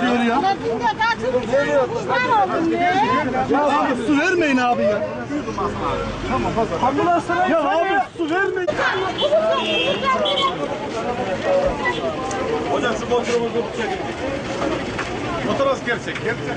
diyor ya. Ulan dün de kaçırdım. Pişman oldum ya. Ya abi su vermeyin abi ya. Ambulanslara ya abi su vermeyin. Hocam şu motorumuzu çekin. Motor az gerçek. Gerçek.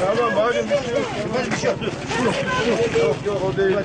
Tamam bacım bir şey yok. Bir şey yok. Yok yok o değil.